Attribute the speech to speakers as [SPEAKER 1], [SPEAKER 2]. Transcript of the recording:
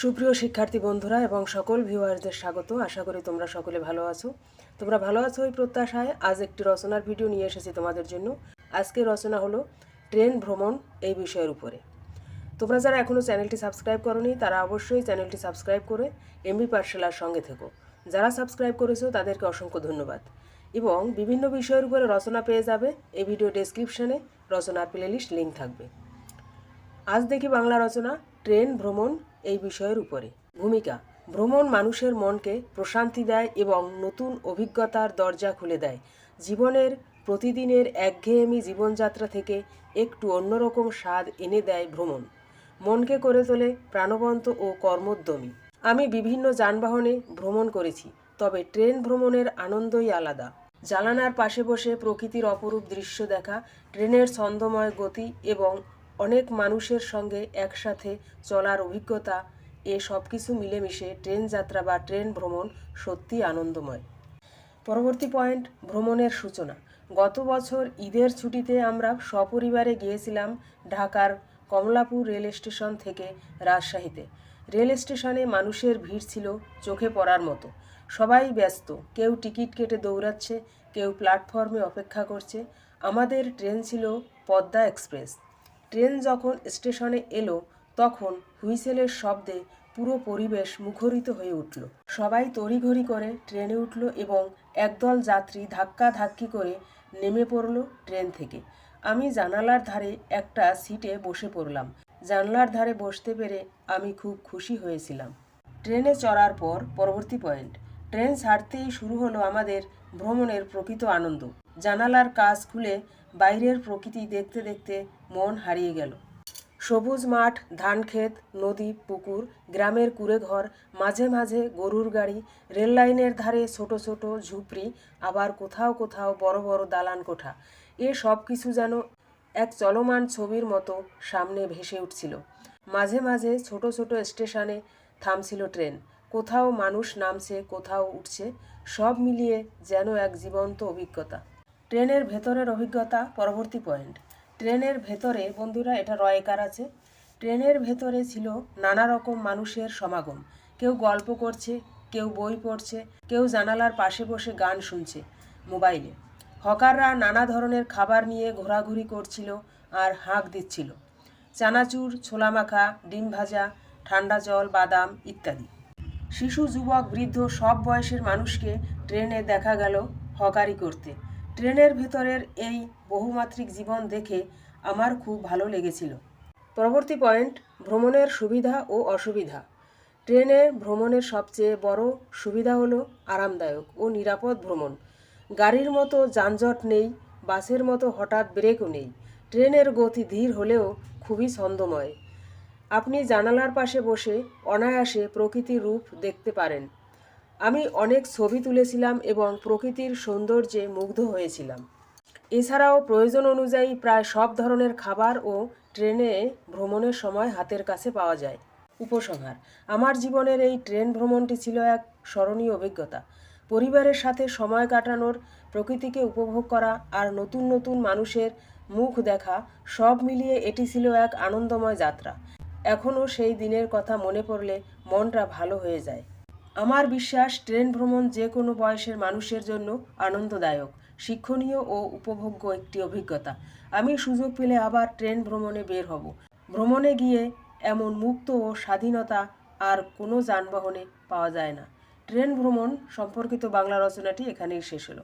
[SPEAKER 1] সুপ্রিয় শিক্ষার্থী বন্ধুরা এবং সকল ভিউয়ারদের স্বাগত। আশা করি তোমরা সকলে ভালো আছো। তোমরা ভালো আছো এই প্রত্যাশায়? আজ একটি রচনার ভিডিও নিয়ে এসেছি তোমাদের জন্য। আজকের রচনা হলো ট্রেন ভ্রমণ এই বিষয়ের উপরে। তোমরা যারা এখনও চ্যানেলটি সাবস্ক্রাইব করনি, তারা অবশ্যই চ্যানেলটি সাবস্ক্রাইব করে এমবি পাঠশালার সঙ্গে থেকো। যারা সাবস্ক্রাইব করেছ, তাদেরকে অসংখ্য ধন্যবাদ। এবং বিভিন্ন বিষয়ের উপরে রচনা পেয়ে যাবে। এই ভিডিও ডেসক্রিপশনে রচনার প্লেলিস্ট লিঙ্ক থাকবে। আজ দেখি বাংলা রচনা, ট্রেন ভ্রমণ এই বিষয়ের উপরে। ভূমিকা, ভ্রমণ মানুষের মনকে প্রশান্তি দেয় এবং নতুন অভিজ্ঞতার দরজা খুলে দেয়। জীবনের প্রতিদিনের একঘেয়েমি জীবনযাত্রা থেকে একটু অন্যরকম স্বাদ এনে দেয় ভ্রমণ। মনকে করে তোলে প্রাণবন্ত ও কর্মোদ্যমী। আমি বিভিন্ন যানবাহনে ভ্রমণ করেছি, তবে ট্রেন ভ্রমণের আনন্দই আলাদা। জানালার পাশে বসে প্রকৃতির অপরূপ দৃশ্য দেখা, ট্রেনের ছন্দময় গতি এবং অনেক মানুষের সঙ্গে একসাথে চলার অভিজ্ঞতা, এ সব কিছু মিলেমিশে ট্রেন যাত্রা বা ট্রেন ভ্রমণ সত্যি আনন্দময়। পরবর্তী পয়েন্ট, ভ্রমণের সূচনা। গত বছর ঈদের ছুটিতে আমরা সপরিবারে গিয়েছিলাম ঢাকার কমলাপুর রেল স্টেশন থেকে রাজশাহীতে। রেল স্টেশনে মানুষের ভিড় ছিল চোখে পড়ার মতো। সবাই ব্যস্ত, কেউ টিকিট কেটে দৌড়াচ্ছে, কেউ প্ল্যাটফর্মে অপেক্ষা করছে। আমাদের ট্রেন ছিল পদ্মা এক্সপ্রেস। ট্রেন যখন স্টেশনে এলো, তখন হুইসেলের শব্দে পুরো পরিবেশ মুখরিত হয়ে উঠল। সবাই তড়িঘড়ি করে ট্রেনে উঠল এবং একদল যাত্রী ধাক্কা ধাক্কি করে নেমে পড়ল ট্রেন থেকে। আমি জানালার ধারে একটা সিটে বসে পড়লাম। জানলার ধারে বসতে পেরে আমি খুব খুশি হয়েছিলাম। ট্রেনে চড়ার পর পরবর্তী পয়েন্ট। ট্রেন ছাড়তেই শুরু হলো আমাদের ভ্রমণের প্রকৃত আনন্দ। জানালার কাজ খুলে বাইরের প্রকৃতি দেখতে দেখতে মন হারিয়ে গেল। সবুজ মাঠ ধানক্ষেত নদী, পুকুর, গ্রামের কুড়েঘর, মাঝে মাঝে গরুর গাড়ি, রেল লাইনের ধারে ছোট ছোট ঝুপড়ি, আবার কোথাও কোথাও বড় বড় দালান কোঠা। এ সব কিছু যেন এক চলমান ছবির মতো সামনে ভেসে উঠছিল। মাঝে মাঝে ছোট ছোট স্টেশনে থামছিল ট্রেন। কোথাও মানুষ নামছে, কোথাও উঠছে, সব মিলিয়ে যেন এক জীবন্ত অভিজ্ঞতা। ট্রেনের ভেতরের অভিজ্ঞতা, পরবর্তী পয়েন্ট। ট্রেনের ভেতরে, বন্ধুরা, এটা রয়কার আছে। ট্রেনের ভেতরে ছিল নানা রকম মানুষের সমাগম। কেউ গল্প করছে, কেউ বই পড়ছে, কেউ জানালার পাশে বসে গান শুনছে মোবাইলে। হকাররা নানা ধরনের খাবার নিয়ে ঘোরাঘুরি করছিল আর হাঁক দিচ্ছিল। চানাচুর ছোলা মাখা ডিম ভাজা, ঠান্ডা জল, বাদাম ইত্যাদি। শিশু, যুবক, বৃদ্ধ সব বয়সের মানুষকে ট্রেনে দেখা গেল হকারি করতে। ট্রেনের ভেতরের এই বহুমাত্রিক জীবন দেখে আমার খুব ভালো লেগেছিল। পরবর্তী পয়েন্ট, ভ্রমণের সুবিধা ও অসুবিধা। ট্রেনে ভ্রমণের সবচেয়ে বড় সুবিধা হলো আরামদায়ক ও নিরাপদ ভ্রমণ। গাড়ির মতো যানজট নেই, বাসের মতো হঠাৎ ব্রেকও নেই। ট্রেনের গতি ধীর হলেও খুবই ছন্দময়। আপনি জানালার পাশে বসে অনায়াসে প্রকৃতির রূপ দেখতে পারেন। আমি অনেক ছবি তুলেছিলাম এবং প্রকৃতির সৌন্দর্যে মুগ্ধ হয়েছিলাম। এছাড়াও প্রয়োজন অনুযায়ী প্রায় সব ধরনের খাবার ও ট্রেনে ভ্রমণের সময় হাতের কাছে পাওয়া যায়। উপসংহার, আমার জীবনের এই ট্রেন ভ্রমণটি ছিল এক স্মরণীয় অভিজ্ঞতা। পরিবারের সাথে সময় কাটানোর, প্রকৃতিকে উপভোগ করা আর নতুন নতুন মানুষের মুখ দেখা সব মিলিয়ে এটি ছিল এক আনন্দময় যাত্রা। এখনও সেই দিনের কথা মনে পড়লে মনটা ভালো হয়ে যায়। আমার বিশ্বাস, ট্রেন ভ্রমণ যে কোনো বয়সের মানুষের জন্য আনন্দদায়ক, শিক্ষণীয় ও উপভোগ্য একটি অভিজ্ঞতা। আমি সুযোগ পেলে আবার ট্রেন ভ্রমণে বের হব। ভ্রমণে গিয়ে এমন মুক্ত ও স্বাধীনতা আর কোনো যানবাহনে পাওয়া যায় না। ট্রেন ভ্রমণ সম্পর্কিত বাংলা রচনাটি এখানেই শেষ হলো।